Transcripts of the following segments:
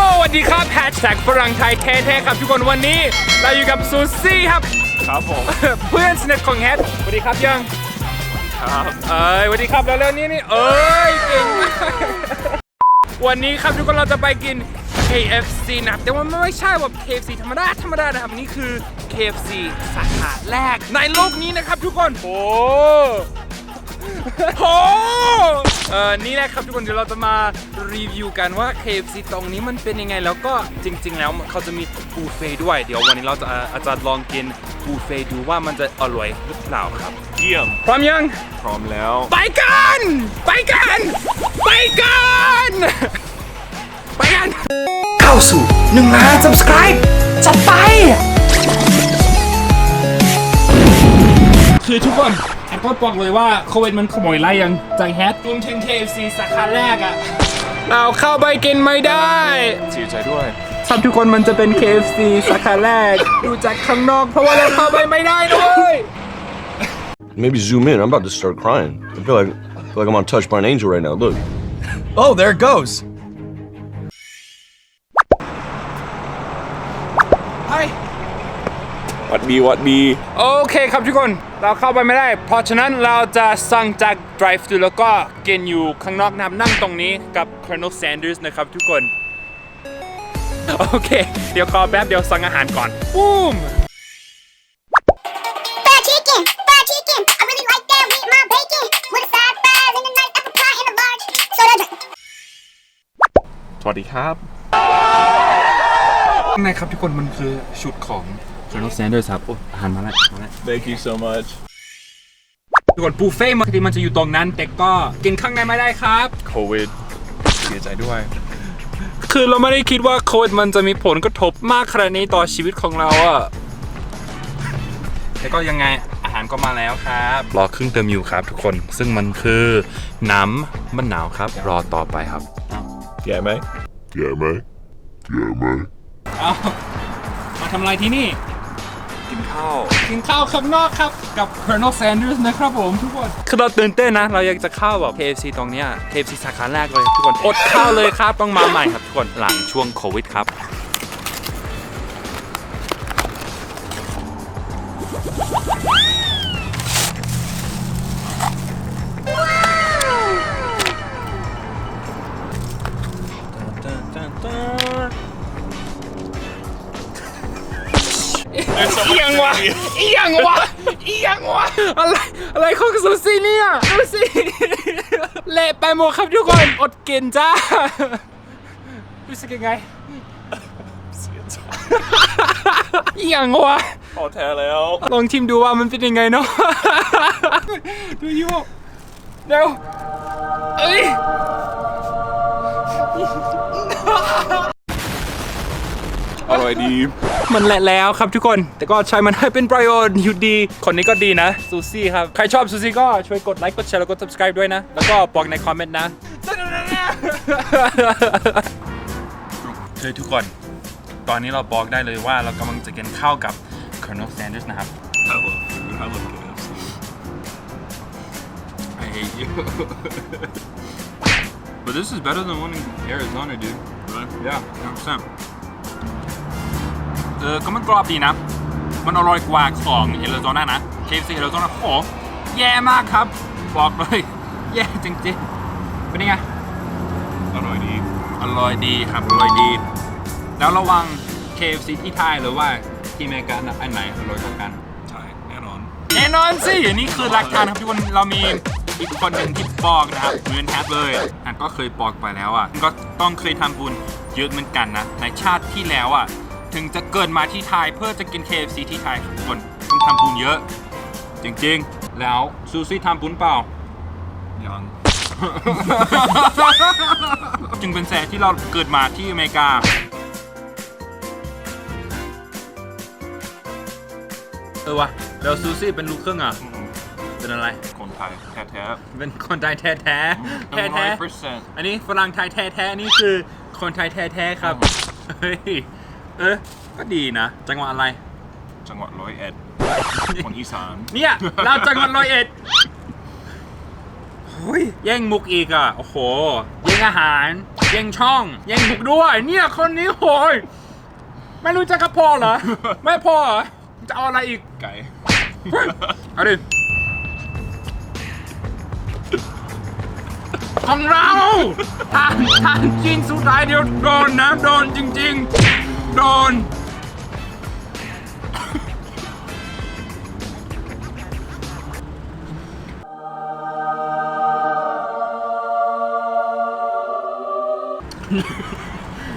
สวัสดีครับแฮชแท็กฝรั่งไทยแท้ๆครับทุกคนวันนี้เราอยู่กับซูซี่ครับ ครับผม เพื่อนสนิทของแฮทสวัสดีครับยังครับเอ้ยสวัสดีครับแล้วเร็วๆนี้นี่เอ้ยเก่งมากวันนี้ครับทุกคนเราจะไปกิน KFC นะครับแต่ว่าไม่ใช่แบบ KFC ธรรมดาธรรมดานะครับนี่คือ KFC สาขาแรกในโลกนี้นะครับทุกคน โอ้โห เออนี่แหละครับทุกคนเดี๋ยวเราจะมารีวิวกันว่า KFC ตรงนี้มันเป็นยังไงแล้วก็จริง ๆ แล้วเขาจะมีบูเฟ่ด้วยเดี๋ยววันนี้เราจะอาจจะลองกินบูเฟ่ดูว่ามันจะอร่อยหรือเปล่าครับ เยี่ยม พร้อมยัง พร้อมแล้ว ไปกัน ไปกัน ไปกัน ไปกัน เข้าสู่1ล้าน subscribe จัดไป คือทุกคน แอปเปิลบอกเลยว่าโควิดมันขโมยไล่ยังจากแฮทรวมถึง KFC สาขาแรกอะเราเข้าไปกินไม่ได้เสียใจด้วยครับทุกคนมันจะเป็น KFC สาขาแรก ดูจากข้างนอกเพราะว่าเราเข้าไปไม่ได้ด้วย Maybe zoom in. I'm about to start crying. I feel like I feel like I'm on touched by an angel right now. Look. Oh there it goes ไป วัดบีวัดบีโอเคครับทุกคนเราเข้าไปไม่ได้ เพราะฉะนั้นเราจะสั่งจาก drive thru แล้วก็กินอยู่ข้างนอกนะครับนั่งตรงนี้กับ Colonel Sanders นะครับทุกคน โอเค เดี๋ยวขอแป๊บเดี๋ยวสั่งอาหารก่อนปุ้ม Fried chicken, fried chicken. I really like that with my bacon. With a side fries and a nice apple pie and a large soda drink. สวัสดีครับข้างในครับทุกคนมันคือชุดของ Colonel Sanders ครับโอ้อาหารมาแล้วมาแล้ว Thank you so much ทุกคนบุฟเฟ่ต์ปกติมันจะอยู่ตรงนั้น แต่ก็กินข้างในไม่ได้ครับ โควิดเสียใจด้วย คือเราไม่ได้คิดว่าโควิดมันจะมีผลกระทบมากขนาดนี้ต่อชีวิตของเราอะแต่ก็ยังไงอาหารก็มาแล้วครับรอครึ่งเติมอยู่ครับทุกคน ซึ่งมันคือน้ำมะนาวครับ รอต่อไปครับแย่ไหม Yeah, man. Yeah, man. เอามาทำอะไรที่นี่ กินข้าว กินข้าวข้างนอกครับ กับ Colonel Sanders นะครับผมทุกคนคือเราตื่นเต้นนะ เราอยากจะเข้าแบบ KFC ตรงเนี้ย KFC สาขาแรกเลยทุกคน อดข้าวเลยครับ ต้องมาใหม่ครับทุกคน หลังช่วงโควิดครับ อีหยังวะอีหยังวะอีหยังวะอะไรอะไรของซูซี่เนี่ยซูซี่เละไปหมดครับทุกคนอดกินจ้ารู้สึกยังไงเสียใจอีหยังวะพอแท้แล้วลองชิมดูว่ามันเป็นยังไงเนาะดูยูเร็วเอ้ย อร่อยดี มันแหละแล้วครับทุกคน แต่ก็ใช้มันให้เป็นประโยชน์อยู่ดี คนนี้ก็ดีนะซูซี่ครับ ใครชอบซูซี่ก็ช่วยกดไลค์กดแชร์แล้วก็ subscribe ด้วยนะ แล้วก็บอกในคอมเมนต์นะเฮ้ยทุกคน ตอนนี้เราบอกได้เลยว่าเรากำลังจะกินข้าวกับ Colonel Sanders นะครับ I love food I love KFC I hate you but this is better than one in Arizona dude Really? yeah 100% เออ ก็มันกรอบดีนะ มันอร่อยกว่าของเอริโซนานะ KFC เอริโซนาโอ้โหแย่มากครับ บอกเลย แย่จริงๆ เป็นยังไง อร่อยดี อร่อยดีครับ อร่อยดี แล้วระวัง KFC ที่ไทยหรือว่าที่อเมริกาอันไหนอร่อยกว่ากัน ใช่ แน่นอน แน่นอนสิอันนี้คือหลักฐานครับทุกคน เรามีอีกคนหนึ่งที่บอกนะครับเหมือนแฮปเลยอันก็เคยบอกไปแล้วอะ ก็ต้องเคยทำบุญเยอะเหมือนกันนะ ในชาติที่แล้วอะ ถึงจะเกิดมาที่ไทยเพื่อจะกิน KFC ที่ไทยครับทุกคนต้องทำบุญเยอะ จริงๆ แล้วซูซี่ทำบุญเปล่า ยัง จึงเป็นแสที่เราเกิดมาที่อเมริกา เออวะแล้วซูซี่เป็นลูกครึ่งอะ เป็นอะไร คนไทยแท้เป็นคนไทยแท้แท้ๆแท้แท้เปอร์เซ็นต์อันนี้ฝรั่งไทยแท้แท้นี่คือคนไทยแท้แท้ครับ เฮ้ย เออ ก็ดีนะ จังหวัดอะไร จังหวัดร้อยเอ็ด คนอีสาน เนี่ยเราจังหวัดร้อยเอ็ดโหฮ้ยแย่งมุกอีกอะ โอ้โห แย่งอาหาร แย่งช่อง แย่งมุกด้วย เนี่ยคนนี้โหยไม่รู้จักกับพ่อเหรอ ไม่พอเหรอจะเอาอะไรอีก ไก่ เฮ้ยเอาดิ ของเราทานทานกินสุดท้ายเดียวโดนนะโดนจริง ๆ โดน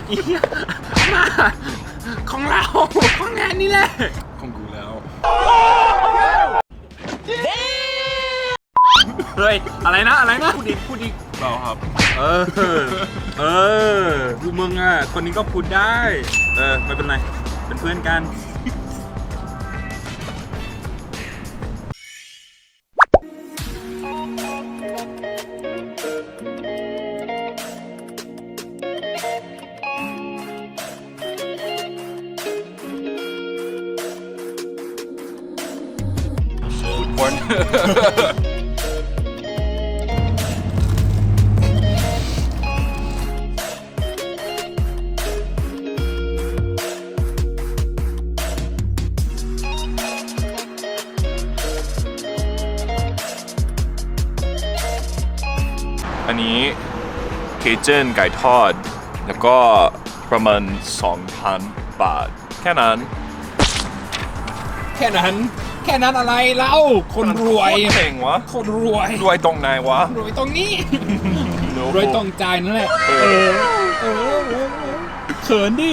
อีเหี้ยมาของเรา ของงานนี่แหละ ของกูแล้ว เฮ้ย อะไรนะ อะไรนะ พูดอีกพูดอีก เราครับ เออ เออดูมึงอะ คนนี้ก็พูดได้ เออไม่เป็นไร เป็นเพื่อนกันฟุตบอ อันนี้เคเจนไก่ทอด แล้วก็ประมาณ 2,000 บาท แค่นั้น แค่นั้น แค่นั้นอะไรเล่าคนรวยโคตเก่งวะ คนรวยรวยตรงไหนวะ รวยตรงนี้โน้รวยตรงใจนั่นแหละเอเอออเออเออเขินดิ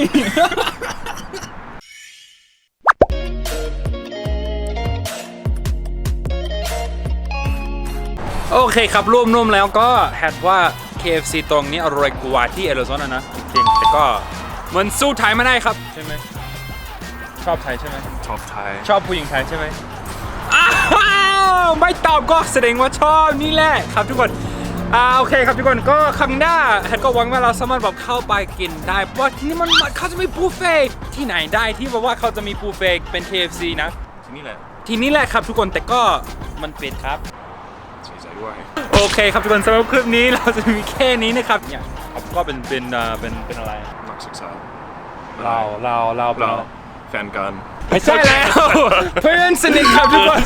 โอเคครับรวมๆแล้วก็แฮดว่า KFC ตรงนี้อร่อยกว่าที่เอริโซนานะจริงๆแต่ก็เหมือนสู้ไทยไม่ได้ครับ ใช่ไหมชอบไทยใช่ไหมชอบไทย ชอบผู้หญิงไทยใช่ไหมอ้าวไม่ตอบก็แสดงว่าชอบนี่แหละครับทุกคนอ่าโอเคครับทุกคนก็ครั้งหน้าแฮทก็หวังว่าเราสามารถแบบเข้าไปกินได้เพราะว่าที่นี่มันเขาจะมีบุฟเฟ่ต์ที่ไหนได้ที่แบบว่าเขาจะมีบุฟเฟ่ต์เป็น KFC นะที่นี่แหละ ที่นี่แหละครับทุกคนแต่ก็มันปิดครับเสียใจ ด้วย โอเคครับทุกคนสำหรับคลิปนี้เราจะมีแค่นี้นะครับเนี่ยครับก็เป็นเป็นอ่าเป็นเป็นอะไรนักศึกษาเราเราเราเป็นเราอะไร แฟนกัน ไม่ใช่แล้ว เพื่อนสนิทครับทุกคน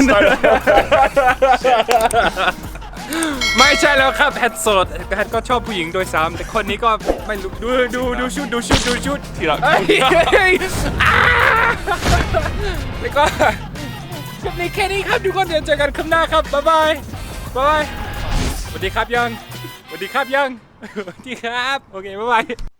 ไม่ใช่แล้วครับแพทโสดแพทก็ชอบผู้หญิงโดยซ้ำแต่คนนี้ก็ไม่รู้ดูดูดูชุดดูชุดดูชุดที่รักเอ้ยอ่าแล้วก็คลิปนี้แค่นี้ครับทุกคนเดี๋ยวเจอกันคลิปหน้าครับบ๊ายบายบ๊าย บายสวัสดีครับยังสวัสดีครับยังสวัสดีครับ โอเคบ๊ายบาย